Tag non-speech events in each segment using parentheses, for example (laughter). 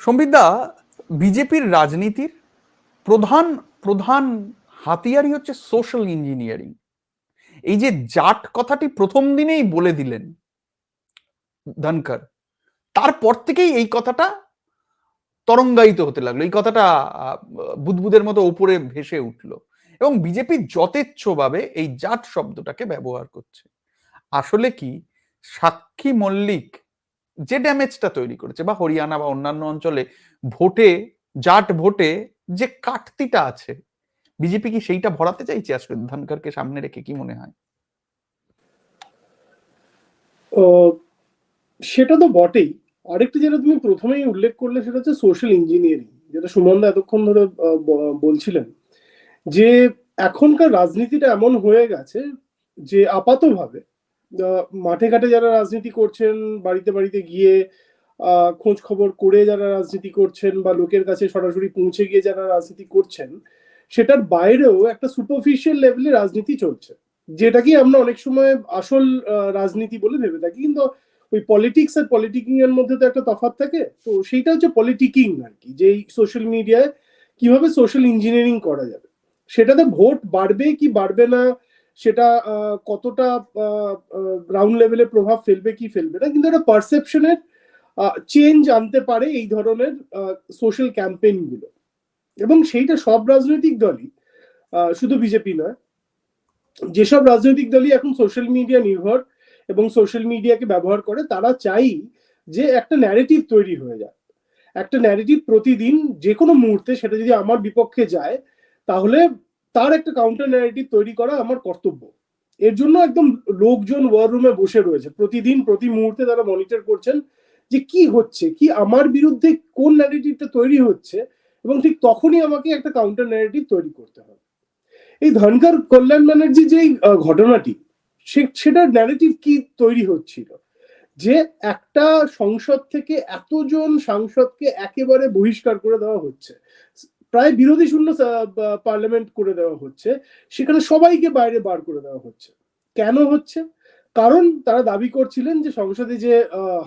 সম্বিদা, বিজেপির রাজনীতির প্রধান প্রধান হাতিয়ারই হচ্ছে সোশ্যাল ইঞ্জিনিয়ারিং এই যে জাট কথাটি প্রথম দিনেই বলে দিলেন ধনকর তারপর থেকেই এই কথাটা তরঙ্গায়িত হতে লাগল। এই কথাটা বুদবুদের মতো উপরে ভেসে উঠল এবং বিজেপি যথেচ্ছভাবে এই জাট শব্দটাকে ব্যবহার করছে। আসলে কি? সাক্ষী মল্লিক যে ড্যামেজটা তৈরি করেছে বা হরিয়ানা বা অন্যান্য অঞ্চলে ভোটে, জাট ভোটে যে কাটতিটা আছে, বিজেপি কি সেইটা ভরাতে চাইছে আসলে ধনকরকে সামনে রেখে কি মনে হয়? সেটা তো বটেই। আরেকটা যেটা তুমি প্রথমেই উল্লেখ করলে সেটা হচ্ছে সোশ্যাল ইঞ্জিনিয়ারিং যেটা সুমনদা এতক্ষণ ধরে বলছিলেন। যে এখনকার রাজনীতিটা এমন হয়ে গেছে যে আপাতভাবে মাঠে ঘাটে যারা রাজনীতি করছেন, বাড়িতে বাড়িতে গিয়ে খোঁজ খবর করে যারা রাজনীতি করছেন বা লোকের কাছে সরাসরি পৌঁছে গিয়ে যারা রাজনীতি করছেন, সেটার বাইরেও একটা সুপারফিশিয়াল লেভেলে রাজনীতি চলছে। যেটাকে আমরা অনেক সময় আসল রাজনীতি বলে ভেবে থাকি, কিন্তু ওই পলিটিক্স আর পলিটিকিং এর মধ্যে তো একটা তফাৎ থাকে। তো সেইটা হচ্ছে পলিটিকিং আর কি, যে সোশ্যাল মিডিয়ায় কীভাবে সোশ্যাল ইঞ্জিনিয়ারিং করা যাবে। সেটাতে ভোট বাড়বে কি বাড়বে না সেটা কতটা গ্রাউন্ড লেভেলে প্রভাব ফেলবে, কি ফেলবে না, কিন্তু একটা পারসেপশনের চেঞ্জ আনতে পারে এই ধরনের সোশ্যাল ক্যাম্পেইনগুলো। এবং সেইটা সব রাজনৈতিক দলই শুধু বিজেপি নয়। যেসব রাজনৈতিক দলই এখন সোশ্যাল মিডিয়া নির্ভর এবং সোশ্যাল মিডিয়াকে ব্যবহার করে, তারা চাই যে একটা ন্যারেটিভ তৈরি হয়ে যায় একটা ন্যারেটিভ প্রতিদিন যে কোনো মুহূর্তে সেটা যদি আমার বিপক্ষে যায়, তাহলে তার একটা কাউন্টার ন্যারেটিভ তৈরি করা আমার কর্তব্য। এর জন্য একদম লোকজন ওয়ার রুমে বসে রয়েছে। প্রতিদিন, প্রতি মুহূর্তে তারা মনিটর করছেন যে কি হচ্ছে, কি আমার বিরুদ্ধে কোন ন্যারেটিভটা তৈরি হচ্ছে এবং ঠিক তখনই আমাকে একটা কাউন্টার ন্যারেটিভ তৈরি করতে হবে। এই ধনকর কল্যাণ ব্যানার্জি যে ঘটনাটি সেটার ন্যারেটিভ কি তৈরি হচ্ছিল? যে একটা সংসদ থেকে এতজন সাংসদকে একেবারে বহিষ্কার করে দেওয়া হচ্ছে। প্রায় বিরোধী শূন্য পার্লামেন্ট করে দেওয়া হচ্ছে। সেখানে সবাইকে বাইরে বার করে দেওয়া হচ্ছে। কেন হচ্ছে? কারণ তারা দাবি করছিলেন যে সংসদে যে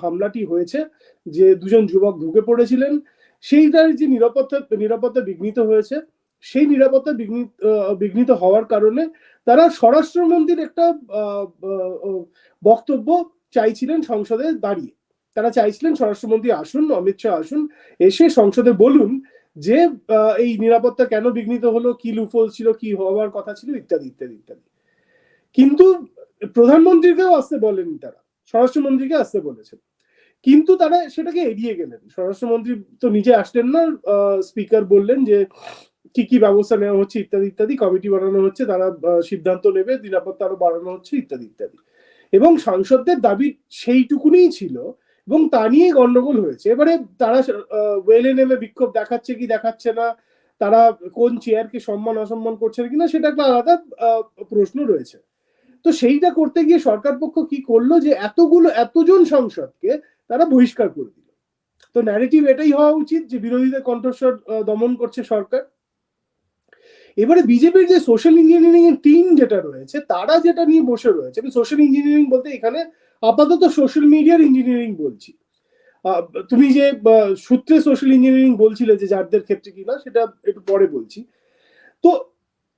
হামলাটি হয়েছে, যে দুজন যুবক ঢুকে পড়েছিলেন, সেইটার যে নিরাপত্তা নিরাপত্তা বিঘ্নিত হয়েছে, সেই নিরাপত্তা বিঘ্নিত বিঘ্নিত হওয়ার কারণে তারা স্বরাষ্ট্রমন্ত্রীর একটা বক্তব্য চাইছিলেন সংসদে দাঁড়িয়ে। তারা চাইছিলেন স্বরাষ্ট্রমন্ত্রী আসুন, অমিত শাহ আসুন, এসে সংসদে বলুন যে এই নিরাপত্তা কেন বিঘ্নিত হলো, কি লুফল ছিল, কি হওয়ার কথা ছিল, ইত্যাদি ইত্যাদি ইত্যাদি। কিন্তু প্রধানমন্ত্রীকেও আসতে বলেনি তারা, স্বরাষ্ট্রমন্ত্রীকে আসতে বলেছেন। কিন্তু তারা সেটাকে এড়িয়ে গেলেন। স্বরাষ্ট্রমন্ত্রী তো নিজে আসলেন না স্পিকার বললেন যে, কি কি ব্যবস্থা নেওয়া হচ্ছে, ইত্যাদি ইত্যাদি, কমিটি বানানো হচ্ছে, তারা সিদ্ধান্ত নেবে, নিরাপত্তা আরও বাড়ানো হচ্ছে, ইত্যাদি ইত্যাদি। এবং সাংসদদের দাবি সেইটুকুনিই ছিল এবং তা নিয়েই গন্ডগোল হয়েছে। এবারে তারা ওয়েলে নেমে বিক্ষোভ দেখাচ্ছে কি দেখাচ্ছে না, তারা কোন চেয়ারকে সম্মান, অসম্মান করছে কিনা সেটা একটা আলাদা প্রশ্ন রয়েছে। তো সেইটা করতে গিয়ে সরকার পক্ষ কি করল যে এতগুলো, এতজন সংসদকে তারা বহিষ্কার করে দিল। তো ন্যারেটিভ এটাই হওয়া উচিত যে বিরোধীদের কণ্ঠস্বর দমন করছে সরকার। এবারে বিজেপির যে সোশ্যাল ইঞ্জিনিয়ারিং এর টিম যেটা রয়েছে, তারা যেটা নিয়ে বসে রয়েছে সোশ্যাল ইঞ্জিনিয়ারিং বলতে এখানে আপাতত সোশ্যাল মিডিয়ার ইঞ্জিনিয়ারিং বলছি। তুমি যে সূত্রে সোশ্যাল ইঞ্জিনিয়ারিং বলছিলে যে যাদের ক্ষেত্রে কিনা সেটা একটু পরে বলছি। তো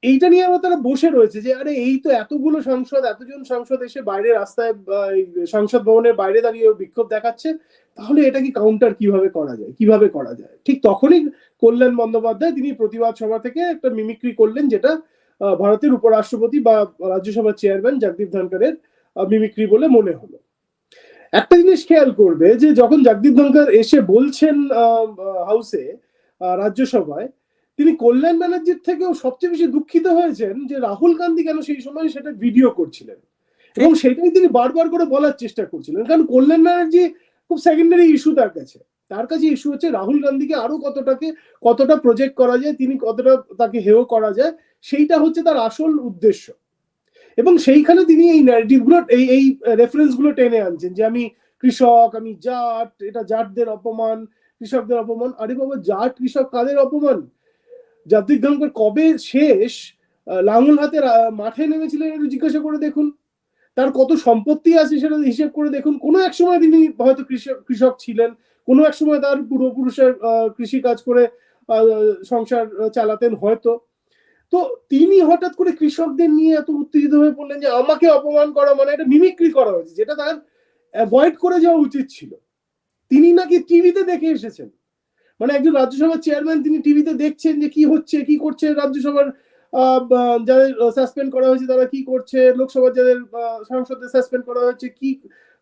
এইটা নিয়ে আবার তারা বসে রয়েছে যে আরে এই তো এতগুলো সাংসদ এতজন সাংসদ এসে বাইরে রাস্তায় সংসদ ভবনের বাইরে দাঁড়িয়ে বিক্ষোভ দেখাচ্ছে তাহলে এটা কি কাউন্টার কীভাবে করা যায়? কীভাবে করা যায়? ঠিক তখনই কল্যাণ বন্দ্যোপাধ্যায় তিনি প্রতিবাদ সভা থেকে একটা মিমিক্রি করলেন যেটা ভারতের উপরাষ্ট্রপতি বা রাজ্যসভার চেয়ারম্যান জগদীপ ধনকরের আহ, মিমিক্রি বলে মনে হলো। একটা জিনিস খেয়াল করবে যে, যখন জগদীপ ধনকর এসে বলছেন হাউসে রাজ্যসভায়, তিনি কল্যাণ ব্যানার্জির থেকেও সবচেয়ে বেশি দুঃখিত হয়েছেন যে, রাহুল গান্ধী কেন সেই সময় সেটা ভিডিও করছিলেন। এবং সেটাই তিনি বারবার করে বলার চেষ্টা করছিলেন। কারণ কল্যাণ ব্যানার্জি খুব সেকেন্ডারি ইস্যু তার কাছে। তার কাছে ইস্যু হচ্ছে রাহুল গান্ধীকে আরও কতটাকে, কতটা প্রজেক্ট করা যায়, তিনি কতটা তাকে হেয় করা যায়, সেইটা হচ্ছে তার আসল উদ্দেশ্য। এবং সেইখানে তিনি এই ন্যারেটিভগুলো এই এই রেফারেন্সগুলো টেনে আনছেন যে আমি কৃষক, আমি জাট, এটা জাটদের অপমান, কৃষকদের অপমান, আরে বাবা, জাট কৃষক কাদের অপমান? জাতিক ধনকর কবে শেষ? লাঙল হাতে মাঠে নেমেছিলেন একটু জিজ্ঞাসা করে দেখুন। তার কত সম্পত্তি আছে সেটা হিসেব করে দেখুন। কোনো এক সময় তিনি হয়তো কৃষক কৃষক ছিলেন, কোনো এক সময় তার পূর্বপুরুষের কৃষি কাজ করে সংসার চালাতেন হয়তো। তো তিনি হঠাৎ করে কৃষকদের নিয়ে এত উত্তেজিত হয়ে পড়লেন যে আমাকে অপমান করা মানে একটা মিমিক্রি করা হয়েছে, যেটা তার অ্যাভয়েড করে যাওয়া উচিত ছিল। তিনি নাকি টিভিতে দেখে এসেছেন। মানে একজন রাজ্যসভার চেয়ারম্যান তিনি টিভিতে দেখছেন যে কি হচ্ছে, কি করছে রাজ্যসভার যাদের সাসপেন্ড করা হয়েছে তারা কি করছে, লোকসভার যাদের সাংসদদের সাসপেন্ড করা হয়েছে, কি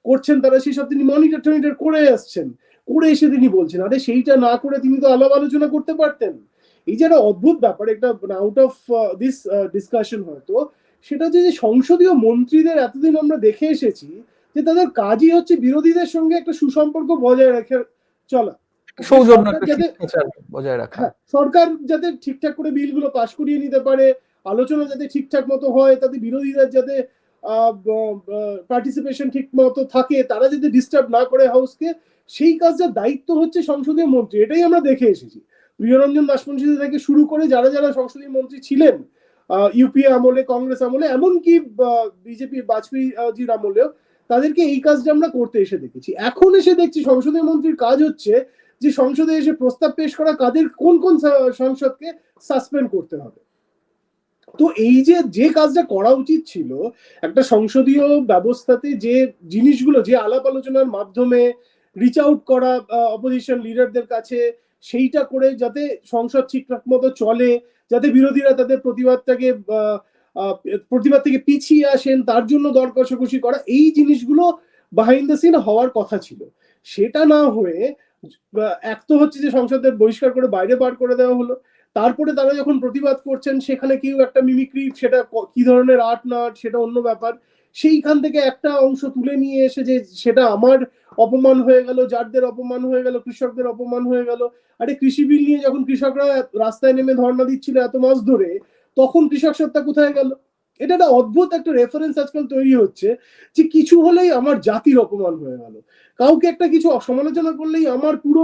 করছেন তারা সেসব তিনি মনিটর টনিটর করে আসছেন। করে এসে তিনি বলছেন, আরে সেইটা না করে তিনি তো আলাপ আলোচনা করতে পারতেন। এই যে একটা অদ্ভুত ব্যাপার একটা আউট অফ দিস ডিসকাশন হয়তো সেটা হচ্ছে যে সংসদীয় মন্ত্রীদের এতদিন আমরা দেখে এসেছি যে তাদের কাজই হচ্ছে বিরোধীদের সঙ্গে একটা সুসম্পর্ক বজায় রেখে চলা। বজায় রাখা। হ্যাঁ, সরকার যাতে ঠিকঠাক করে বিলগুলো পাশ করিয়ে নিতে পারে আলোচনা যাতে ঠিকঠাক মতো হয় তাতে বিরোধীদের যাতে পার্টিসিপেশন ঠিক মতো থাকে তারা যাতে ডিস্টার্ব না করে হাউসকে সেই কাজটার দায়িত্ব হচ্ছে সংসদীয় মন্ত্রী এটাই আমরা দেখে এসেছি। প্রিয়রঞ্জন দাসমুন্সী থেকে শুরু করে যারা যারা সংসদীয় মন্ত্রী ছিলেন ইউপিএ আমলে, কংগ্রেস আমলে, এমনকি বিজেপি বাজপেয়ীজির আমলেও তাদেরকে এই কাজটা আমরা করতে এসে দেখেছি। এখন এসে দেখছি সংসদীয় মন্ত্রীর কাজ হচ্ছে যে সংসদে এসে প্রস্তাব পেশ করা কাদের, কোন কোন সংসদকে সাসপেন্ড করতে হবে। তো এই যে যে কাজটা করা উচিত ছিল, একটা সংসদীয় ব্যবস্থাতে যে জিনিসগুলো, যে আলাপ আলোচনার মাধ্যমে রিচ আউট করা অপোজিশন লিডারদের কাছে সেইটা করে যাতে সংসদ ঠিকঠাক মতো চলে, যাতে বিরোধীরা তাদের প্রতিবাদটাকে প্রতিবাদ থেকে পিছিয়ে আসেন, তার জন্য দর কষাকষি করা, এই জিনিসগুলো বাহিন্দ দ্য সিন হওয়ার কথা ছিল। সেটা না হয়ে এক তো হচ্ছে যে সংসদের বহিষ্কার করে বাইরে বার করে দেওয়া হলো, তারপরে তারা যখন প্রতিবাদ করছেন, সেখানে কেউ একটা মিমিক্রি সেটা ক- ধরনের আর্ট না, সেটা অন্য ব্যাপার, সেইখান থেকে একটা অংশ তুলে নিয়ে এসে যে সেটা আমার অপমান হয়ে গেল, যারদের অপমান হয়ে গেল, কৃষকদের অপমান হয়ে গেল। আরে কৃষি বিল নিয়ে যখন কৃষকরা রাস্তায় নেমে ধর্ণা দিচ্ছিল এত মাস ধরে, তখন কৃষক সত্তা কোথায় গেল? এটা একটা অদ্ভুত একটা রেফারেন্স আজকাল তৈরি হচ্ছে যে কিছু হলেই আমার জাতির অপমান হয়ে গেল। কাউকে একটা কিছু সমালোচনা করলেই আমার পুরো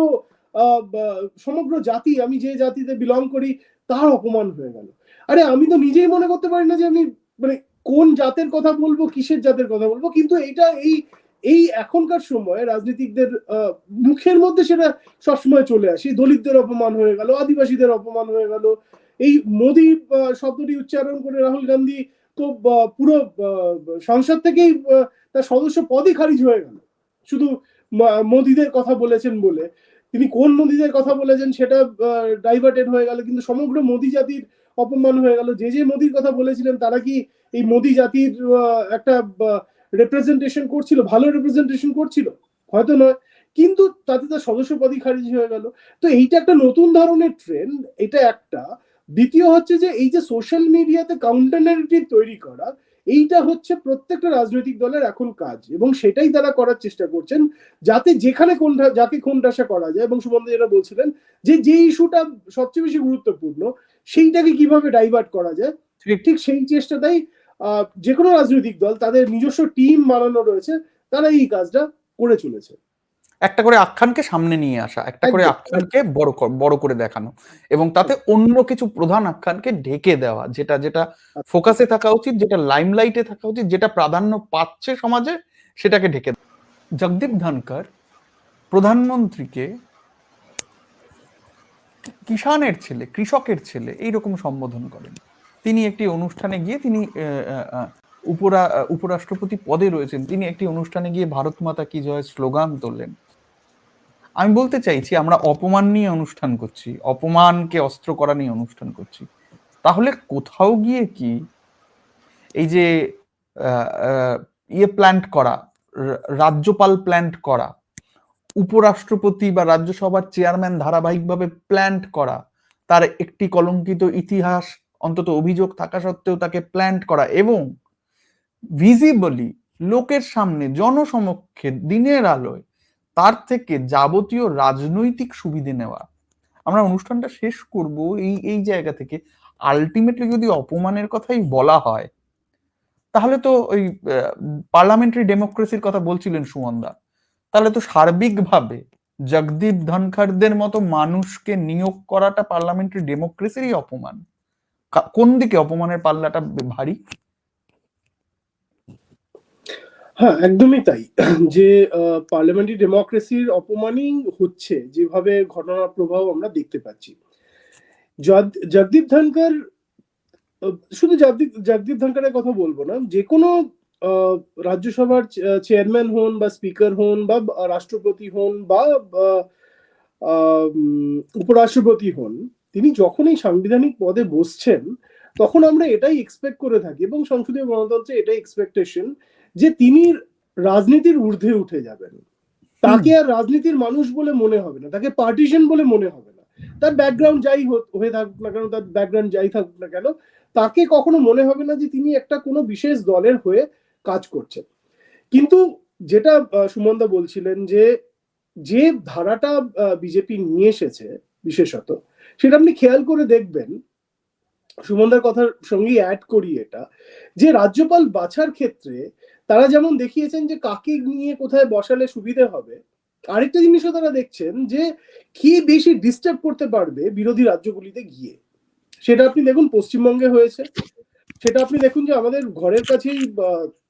সমগ্র জাতি, আমি যে জাতিতে বিলং করি, তার অপমান হয়ে গেল। আরে আমি তো নিজেই মনে করতে পারি না যে আমি মানে কোন জাতের কথা বলব, কিসের জাতের কথা বলব, কিন্তু এটা এই এই এখনকার সময় রাজনীতিকদের মুখের মধ্যে সেটা সবসময় চলে আসে। দলিতদের অপমান হয়ে গেল, আদিবাসীদের অপমান হয়ে গেল। এই মোদি শব্দটি উচ্চারণ করে রাহুল গান্ধী তো পুরো সংসদ থেকেই তার সদস্য পদই খারিজ হয়ে গেল। শুধু মোদিদের কথা বলেছেন বলে। তিনি কোন মোদিদের কথা বলেছেন সেটা ডাইভার্টেড হয়ে গেল, কিন্তু সমগ্র মোদি জাতির অপমান হয়ে গেল। যে যে মোদির কথা বলেছিলেন, তারা কি এই মোদি জাতির একটা রিপ্রেজেন্টেশন করছিল ভালো রিপ্রেজেন্টেশন করছিল হয়তো নয় কিন্তু তাতে তার সদস্য পদই খারিজ হয়ে গেল তো এইটা একটা নতুন ধরনের ট্রেন্ড এটা একটা দ্বিতীয় হচ্ছে যে এই যে সোশ্যাল মিডিয়াতে কাউন্টার ন্যারেটিভ তৈরি করা এইটা হচ্ছে প্রত্যেকটা রাজনৈতিক দলের এখন কাজ এবং সেটাই তারা করার চেষ্টা করছেন যাতে যেখানে কোনটা যাকে কোনটাসা করা যায় এবং সুমন্ত যেটা বলছিলেন যে যে ইস্যুটা সবচেয়ে বেশি গুরুত্বপূর্ণ সেইটাকে কীভাবে ডাইভার্ট করা যায় ঠিক। সেই চেষ্টাটাই যে কোনো রাজনৈতিক দল তাদের নিজস্ব টিম বানানো রয়েছে তারা এই কাজটা করে চলেছে। একটা করে আখ্যানকে সামনে নিয়ে আসা একটা করে আখ্যানকে বড় বড় করে দেখানো এবং তাতে অন্য কিছু প্রধান আখ্যানকে ঢেকে দেওয়া যেটা যেটা ফোকাসে থাকা উচিত যেটা লাইমলাইটে থাকা উচিত যেটা প্রাধান্য পাচ্ছে সমাজে সেটাকে ঢেকে দেওয়া। জগদীপ ধনকর প্রধানমন্ত্রীকে কিষানের ছেলে কৃষকের ছেলে এইরকম সম্বোধন করেন। তিনি একটি অনুষ্ঠানে গিয়ে তিনি উপরা, উপরাষ্ট্রপতি পদে রয়েছেন। তিনি একটি অনুষ্ঠানে গিয়ে ভারত মাতা কি জয় স্লোগান তোললেন আমি বলতে চাইছি, আমরা অপমান নিয়ে অনুষ্ঠান করছি, অপমানকে অস্ত্র করা নিয়ে অনুষ্ঠান করছি। তাহলে কোথাও গিয়ে কি এই যে ইয়ে প্ল্যান্ট করা রাজ্যপাল প্ল্যান্ট করা, উপরাষ্ট্রপতি বা রাজ্যসভার চেয়ারম্যান ধারাবাহিকভাবে প্ল্যান্ট করা, তার একটি কলঙ্কিত ইতিহাস অন্তত অভিযোগ থাকা সত্ত্বেও তাকে প্ল্যান্ট করা এবং ভিজিবলি লোকের সামনে জনসমক্ষে দিনের আলোয় তার থেকে যাবতীয় রাজনৈতিক সুবিধে নেওয়া। আমরা অনুষ্ঠানটা শেষ করব এই এই জায়গা থেকে। আলটিমেটলি যদি অপমানের কথাই বলা হয়, তাহলে তো ওই পার্লামেন্টারি ডেমোক্রেসির কথা বলছিলেন সুমনদা। তাহলে তো সার্বিকভাবে জগদীপ ধনখড়দের মতো মানুষকে নিয়োগ করাটা পার্লামেন্টারি ডেমোক্রেসিরই অপমান। কোন দিকে অপমানের পাল্লাটা ভারী? হ্যাঁ একদমই তাই। (clears throat) যে পার্লামেন্টারি ডেমোক্রেসির অপমানই হচ্ছে যেভাবে ঘটনার প্রভাব আমরা দেখতে পাচ্ছি। জগদীপ ধনকর শুধু জগদীপ জগদীপ ধনকরের কথা বলব না, যে কোনো রাজ্যসভার চেয়ারম্যান হন বা স্পিকার হন বা রাষ্ট্রপতি হন বা উপরাষ্ট্রপতি হন তিনি যখন এই সাংবিধানিক পদে বসছেন তখন আমরা এটাই এক্সপেক্ট করে থাকি এবং সংসদীয় গণতন্ত্রে এটাই এক্সপেকটেশন যে তিনি রাজনীতির ঊর্ধ্বে উঠে যাবেন। তাকে আর রাজনীতির মানুষ বলে মনে হবে না তাকে পার্টিশন বলে মনে হবে না। তার ব্যাকগ্রাউন্ড যাই হয়ে থাকুক না কেন তার ব্যাকগ্রাউন্ড যাই থাকুক না কেন তাকে কখনো মনে হবে না যে তিনি একটা কোনো বিশেষ দলের হয়ে কাজ করছেন। কিন্তু যেটা সুমনদা বলছিলেন যে যে ধারাটা বিজেপি নিয়ে এসেছে বিশেষত সেটা আপনি খেয়াল করে দেখবেন, সুমনদার কথার সঙ্গে অ্যাড করি এটা, যে রাজ্যপাল বাছার ক্ষেত্রে তারা যেমন দেখিয়েছেন যে কাকে নিয়ে কোথায় বসালে সুবিধে হবে, আরেকটা জিনিসও তারা দেখছেন যে কে বেশি ডিস্টার্ব করতে পারবে বিরোধী রাজ্যগুলিতে গিয়ে। সেটা আপনি দেখুন পশ্চিমবঙ্গে হয়েছে, সেটা আপনি দেখুন যে আমাদের ঘরের কাছেই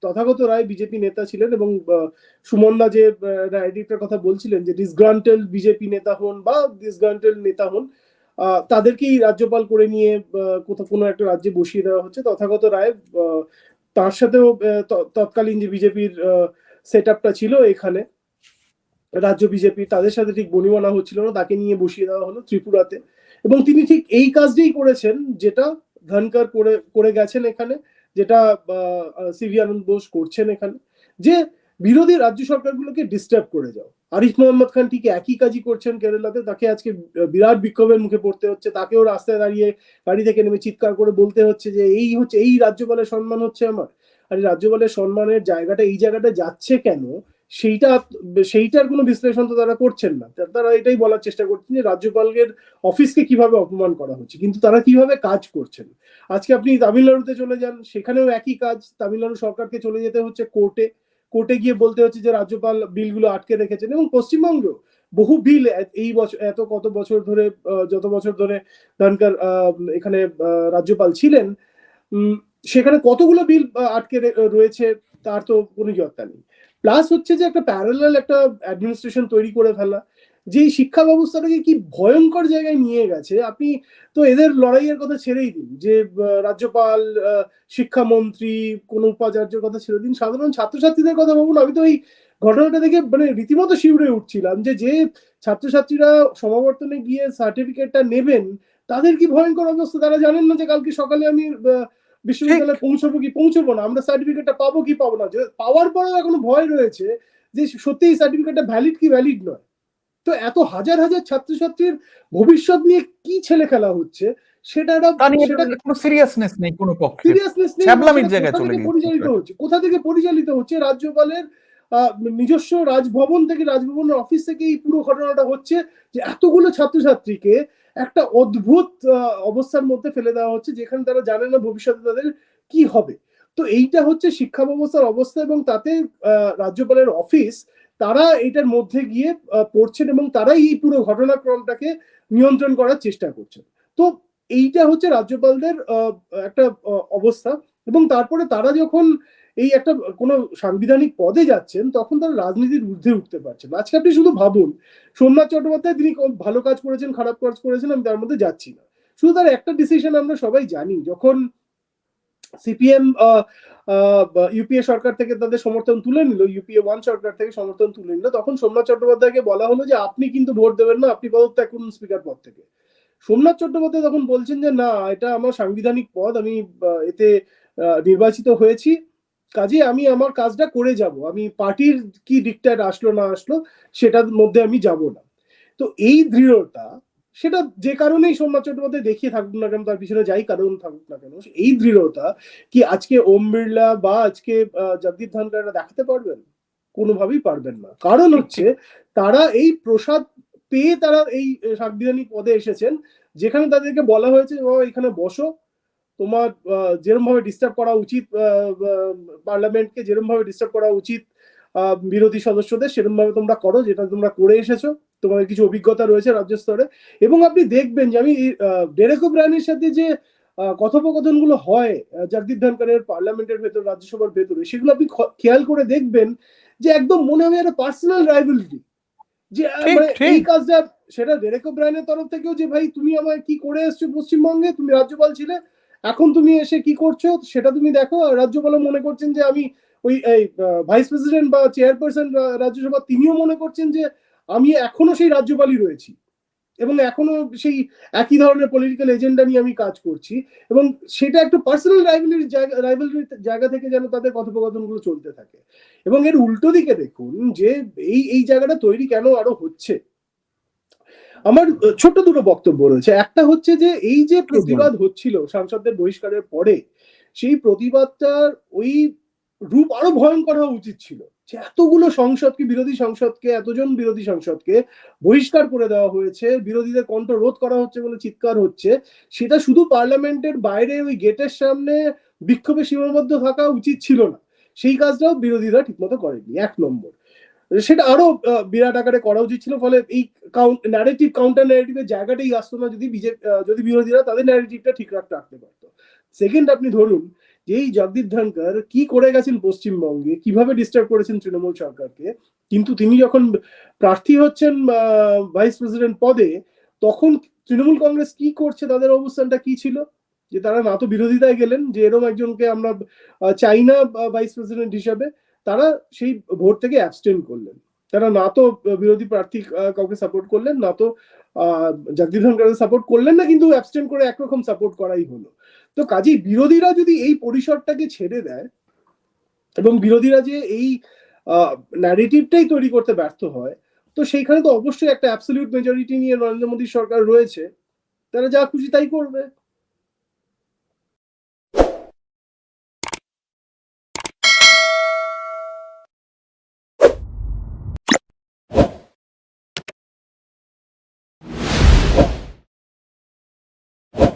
তথাগত রায় বিজেপি নেতা ছিলেন এবং সুমনদা যে রায়ডিটার কথা বলছিলেন যে ডিসগ্রান্টেল বিজেপি নেতা হন বা ডিসগ্রান্টেল নেতা হন তাদেরকেই রাজ্যপাল করে নিয়ে কোথাও কোনো একটা রাজ্যে বসিয়ে দেওয়া হচ্ছে। তথাগত রায় তার সাথেও তৎকালীন যে বিজেপির সেট আপটা ছিল এখানে, রাজ্য বিজেপি, তাদের সাথে ঠিক বনিবনা হচ্ছিল না, তাকে নিয়ে বসিয়ে দেওয়া হলো ত্রিপুরাতে। এবং তিনি ঠিক এই কাজটাই করেছেন, যেটা ধনকর করে করে গেছেন এখানে, যেটা সিভি আনন্দ বোস করছেন এখানে, যে বিরোধী রাজ্য সরকারগুলোকে ডিস্টার্ব করে যাও। আরিফ মোহাম্মদ খান ঠিক একই কাজই করছেন কেরালাতে। তাকে আজকে বিরাট বিক্ষোভের মুখে পড়তে হচ্ছে। তাকেও রাস্তায় দাঁড়িয়ে গাড়ি থেকে নেমে চিৎকার করে বলতে হচ্ছে যে, এই হচ্ছে, এই রাজ্যপালের সম্মান হচ্ছে আমার। আর রাজ্যপালের সম্মানের জায়গাটা, এই জায়গাটা যাচ্ছে কেন? সেইটা, সেইটার কোনো বিশ্লেষণ তো তারা করছেন না। তারা এটাই বলার চেষ্টা করছেন যে রাজ্যপালের অফিসকে কীভাবে অপমান করা হচ্ছে? কিন্তু তারা কীভাবে কাজ করছেন? আজকে আপনি তামিলনাড়ুতে চলে যান, সেখানেও একই কাজ। তামিলনাড়ু সরকারকে চলে যেতে হচ্ছে কোর্টে। কোর্টে গিয়ে বলতে হচ্ছে যে রাজ্যপাল বিলগুলো আটকে রেখেছেন এবং পশ্চিমবঙ্গেও বহু বিল এই বছর এত কত বছর ধরে যত বছর ধরে ধানকার এখানে রাজ্যপাল ছিলেন সেখানে কতগুলো বিল আটকে রয়েছে তার তো কোনো ইয়ত্তা নেই। প্লাস হচ্ছে যে একটা প্যারালাল একটা অ্যাডমিনিস্ট্রেশন তৈরি করে ফেলা যে শিক্ষা ব্যবস্থাটাকে কি ভয়ঙ্কর জায়গায় নিয়ে গেছে আপনি তো এদের লড়াইয়ের কথা ছেড়েই দিন। যে রাজ্যপাল আহ, শিক্ষামন্ত্রী কোন উপাচার্যের কথা ছেড়ে দিন। সাধারণ ছাত্রছাত্রীদের কথা ভাবুন আমি তো এই ঘটনাটা দেখে মানে রীতিমতো শিউরে উঠছিলাম যে যে ছাত্রছাত্রীরা সমাবর্তনে গিয়ে সার্টিফিকেটটা নেবেন তাদের কি ভয়ঙ্কর অবস্থা? তারা জানেন না যে কালকে সকালে আমি বিশ্ববিদ্যালয়ে পৌঁছবো কি পৌঁছবো না আমরা সার্টিফিকেটটা পাবো কি পাবো না? পাওয়ার পরেও এখনও ভয় রয়েছে যে সত্যি এই সার্টিফিকেটটা ভ্যালিড কি ভ্যালিড নয়। তো এত হাজার হাজার ছাত্রছাত্রীর ভবিষ্যৎ নিয়ে কি ছেলে খেলা হচ্ছে? সেটা একটা তা নিয়ে সেটা কোনো সিরিয়াসনেস নেই কোনো পক্ষে। সিরিয়াসনেস নেই। জায়গায় কোথা চলে থেকে পরিচালিত হচ্ছে? কোথা থেকে পরিচালিত হচ্ছে? রাজ্যপালের নিজস্ব রাজভবন থেকে রাজভবনের অফিস থেকে এই পুরো ঘটনাটা হচ্ছে যে এতগুলো ছাত্রছাত্রীকে একটা অদ্ভুত অবস্থার মধ্যে ফেলে দেওয়া হচ্ছে যেখানে তারা জানে না ভবিষ্যতে তাদের কি হবে। তো এইটা হচ্ছে শিক্ষা ব্যবস্থার অবস্থা এবং তাতে আহ, রাজ্যপালের অফিস তারা এটার মধ্যে গিয়ে পড়ছেন এবং তারাই এই পুরো ঘটনাক্রমটাকে নিয়ন্ত্রণ করার চেষ্টা করছেন। তো এইটা হচ্ছে রাজ্যপালদের একটা অবস্থা এবং তারপরে তারা যখন এই একটা কোনো সাংবিধানিক পদে যাচ্ছেন, তখন তারা রাজনীতির ঊর্ধ্বে উঠতে পারছেন আজকে আপনি শুধু ভাবুন, সোমনাথ চট্টোপাধ্যায় তিনি ভালো কাজ করেছেন, খারাপ কাজ করেছেন, আমি তার মধ্যে যাচ্ছি না। শুধু তার একটা ডিসিশন আমরা সবাই জানি, যখন সিপিএম ইউপিএ সরকার থেকে তাদের সমর্থন তুলে নিল ইউপিএ ওয়ান সরকার থেকে সমর্থন তুলে নিল, তখন সোমনাথ চট্টোপাধ্যায়কে বলা হলো যে, আপনি কিন্তু ভোট দেবেন না, আপনি পদত্যাগ করুন স্পিকার পদ থেকে। সোমনাথ চট্টোপাধ্যায় তখন বলছেন যে, না, এটা আমার সাংবিধানিক পদ, আমি এতে নির্বাচিত হয়েছি। কাজে আমি আমার কাজটা করে যাব। আমি পার্টির কি ডিকট্যাট আসলো না আসলো, সেটার মধ্যে আমি যাব না। তো এই দৃঢ়তা সেটা যে কারণেই সোমনাথ চট্টোপাধ্যায় দেখিয়ে থাকুক না কেন, তার পিছনে যাই কারণ থাকুক না কেন এই দৃঢ়তা কি আজকে ওম বিড়লা বা আজকে জগদীপ ধনকর দেখাতে পারবেন? কোনোভাবেই পারবেন না। কারণ হচ্ছে তারা এই প্রসাদ পেয়ে তারা এই সাংবিধানিক পদে এসেছেন, যেখানে তাদেরকে বলা হয়েছে বাবা, এখানে বসো। তোমার যেরকম ভাবে ডিস্টার্ব করা উচিত পার্লামেন্টকে যেরকম ভাবে ডিস্টার্ব করা উচিত বিরোধী সদস্যদের সেরকম ভাবে তোমরা করো, যেটা তোমরা করে এসেছ। তোমাদের কিছু অভিজ্ঞতা রয়েছে রাজ্য স্তরে। এবং আপনি দেখবেন যে আমি ডেরেকো ব্রায়ানের সাথে যে কথোপকথনগুলো হয় জগদীপ ধনকরের পার্লামেন্টের ভেতর রাজ্যসভার ভেতরে সেগুলো আপনি খেয়াল করে দেখবেন যে একদম মনে হবে একটা পার্সোনাল রাইভেলরি। যে মানে। এই কাজটা সেটা ডেরেক ব্রায়নের তরফ থেকেও যে ভাই তুমি আমায় কি করে এসছো পশ্চিমবঙ্গে? তুমি রাজ্যপাল ছিলে এখন তুমি এসে কি করছ? সেটা তুমি দেখো। রাজ্যপালও মনে করছেন যে আমি ওই এই ভাইস প্রেসিডেন্ট বা চেয়ারপারসন রাজ্যসভা তিনিও মনে করছেন যে আমি এখনও সেই রাজ্যপালই রয়েছি। এবং এখনও সেই একই ধরনের পলিটিক্যাল এজেন্ডা নিয়ে আমি কাজ করছি। এবং সেটা একটা পার্সোনাল রাইভেলির জায়গা রাইভেলির জায়গা থেকে যেন তাদের কথোপকথনগুলো চলতে থাকে। এবং এর উল্টো দিকে দেখুন যে এই এই জায়গাটা তৈরি কেন আরও হচ্ছে। আমার ছোট্ট দুটো বক্তব্য রয়েছে। একটা হচ্ছে যে এই যে প্রতিবাদ হচ্ছিল সাংসদদের বহিষ্কারের পরে সেই প্রতিবাদটার ওই রূপ আরও ভয়ঙ্কর হওয়া উচিত ছিল। যে এতগুলো সংসদকে, বিরোধী সংসদকে, এতজন বিরোধী সংসদকে বহিষ্কার করে দেওয়া হয়েছে, বিরোধীদের কণ্ঠ রোধ করা হচ্ছে বলে চিৎকার হচ্ছে, সেটা শুধু পার্লামেন্টের বাইরে ওই গেটের সামনে বিক্ষোভে সীমাবদ্ধ থাকা উচিত ছিল না। সেই কাজটাও বিরোধীরা ঠিকমতো করেনি এক নম্বর। সেটা আরও বিরাট আকারে করা উচিত ছিল, ফলে এই ন্যারেটিভ কাউন্টার ন্যারেটিভের জায়গাটাই আসতো না যদি বিজেপি যদি বিরোধীরা তাদের ন্যারেটিভটা ঠিক রাখতে রাখতে পারতো। সেকেন্ড আপনি ধরুন এই জগদীপ ধনকর কি করে গেছেন পশ্চিমবঙ্গে? কীভাবে ডিস্টার্ব করেছেন তৃণমূল সরকারকে? কিন্তু তিনি যখন প্রার্থী হচ্ছেন ভাইস প্রেসিডেন্ট পদে তখন তৃণমূল কংগ্রেস কি করছে? তাদের অবস্থানটা কি ছিল? যে তারা না তো বিরোধিতায় গেলেন যে এরকম একজনকে আমরা আহ, চাই না ভাইস প্রেসিডেন্ট হিসাবে তারা সেই ভোট থেকে অ্যাবস্টেন করলেন। তারা না তো বিরোধী প্রার্থী কাউকে সাপোর্ট করলেন না তো জগদীপ ধনকরকে সাপোর্ট করলেন না, কিন্তু অ্যাবস্টেন্ট করে একরকম সাপোর্ট করাই হলো। তো কাজেই বিরোধীরা যদি এই পরিসরটাকে ছেড়ে দেয়, এবং বিরোধীরা যে এই ন্যারেটিভটাই তৈরি করতে ব্যর্থ হয়, তো সেইখানে তো অবশ্যই একটা অ্যাবসলিউট মেজরিটি নিয়ে নরেন্দ্র মোদী সরকার রয়েছে। তারা যা খুশি তাই করবে।